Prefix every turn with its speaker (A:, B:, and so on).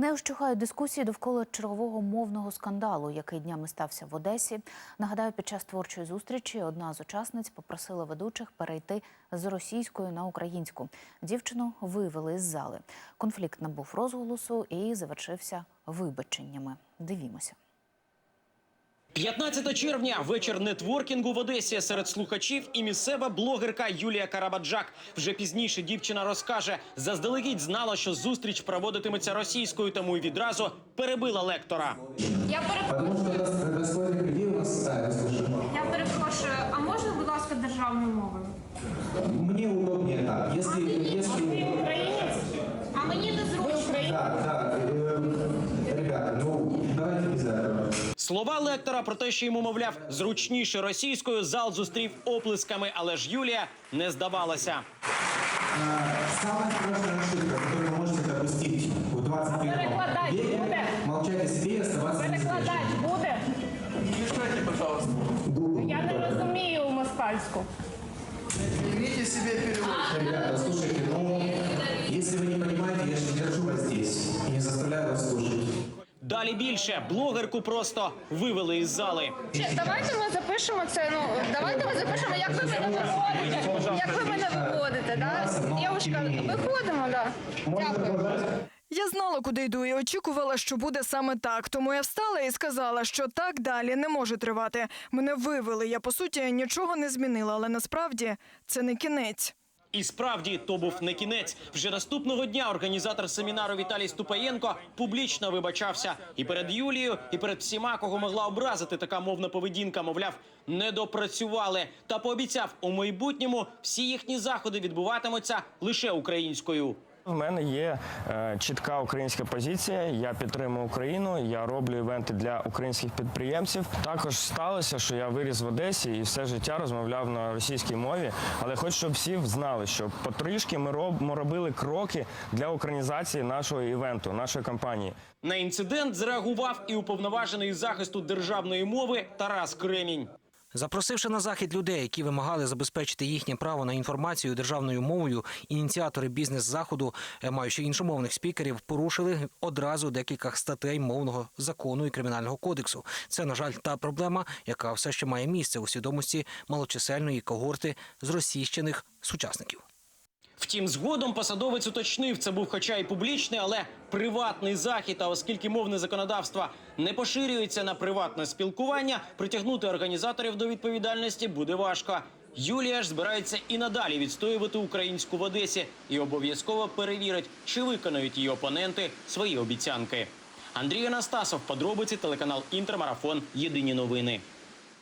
A: Не ощухають дискусії довкола чергового мовного скандалу, який днями стався в Одесі. Нагадаю, під час творчої зустрічі одна з учасниць попросила ведучих перейти з російської на українську. Дівчину вивели з зали. Конфлікт набув розголосу і завершився вибаченнями. Дивімося.
B: 15 червня вечір нетворкінгу в Одесі серед слухачів і місцева блогерка Юлія Карабаджак. Вже пізніше дівчина розкаже, заздалегідь знала, що зустріч проводитиметься російською, тому й відразу перебила лектора.
C: Я перепрошую, а можна, будь ласка, державною мовою?
D: Мне удобнее так. Если, если...
C: Українець? А мені не зручно.
D: Да, да,
B: Слова лектора про те, що йому мовляв зручніше російською, зал зустрів оплесками, але ж Юлія не здавалася.
D: Самая страшная ошибка, которую вы можете допустить в 21
C: перекладать
D: веке,
C: буде?
D: молчать о себе и оставаться
C: Перекладач буде?
D: Google.
C: Я не розумію москальську.
E: Примите себе
B: Далі більше блогерку просто вивели із зали.
C: Давайте ми запишемо це. Ну давайте ми запишемо, як ви мене виводите. Як ви мене виводите, да? Дівчинка, виходимо, да. Дякую.
F: Я знала, куди йду, і очікувала, що буде саме так. Тому я встала і сказала, що так далі не може тривати. Мене вивели. Я по суті нічого не змінила, але насправді це не кінець.
B: І справді то був не кінець. Вже наступного дня організатор семінару Віталій Ступаєнко публічно вибачався і перед Юлією, і перед всіма, кого могла образити така мовна поведінка. Мовляв, не допрацювали. Та пообіцяв у майбутньому всі їхні заходи відбуватимуться лише українською.
G: У мене є е, чітка українська позиція. Я підтримую Україну. Я роблю івенти для українських підприємців. Також сталося, що я виріс в Одесі і все життя розмовляв на російській мові. Але хочу, щоб всі знали, що потрішки ми роб, робили кроки для українізації нашого івенту, нашої кампанії.
B: На інцидент зреагував і уповноважений захисту державної мови Тарас Кремінь.
H: Запросивши на захід людей, які вимагали забезпечити їхнє право на інформацію державною мовою, ініціатори бізнес-заходу, е, маючи іншомовних спікерів, порушили одразу декілька статей мовного закону і кримінального кодексу. Це, на жаль, та проблема, яка все ще має місце у свідомості малочисельної когорти зросійщених сучасників.
B: Втім, згодом посадовець уточнив, це був хоча й публічний, але приватний захід. А оскільки мовне законодавство не поширюється на приватне спілкування, притягнути організаторів до відповідальності буде важко. Юлія ж збирається і надалі відстоювати українську в Одесі і обов'язково перевірить, чи виконають її опоненти свої обіцянки. Андрій Анастасов, подробиці, телеканал Інтермарафон. Єдині новини.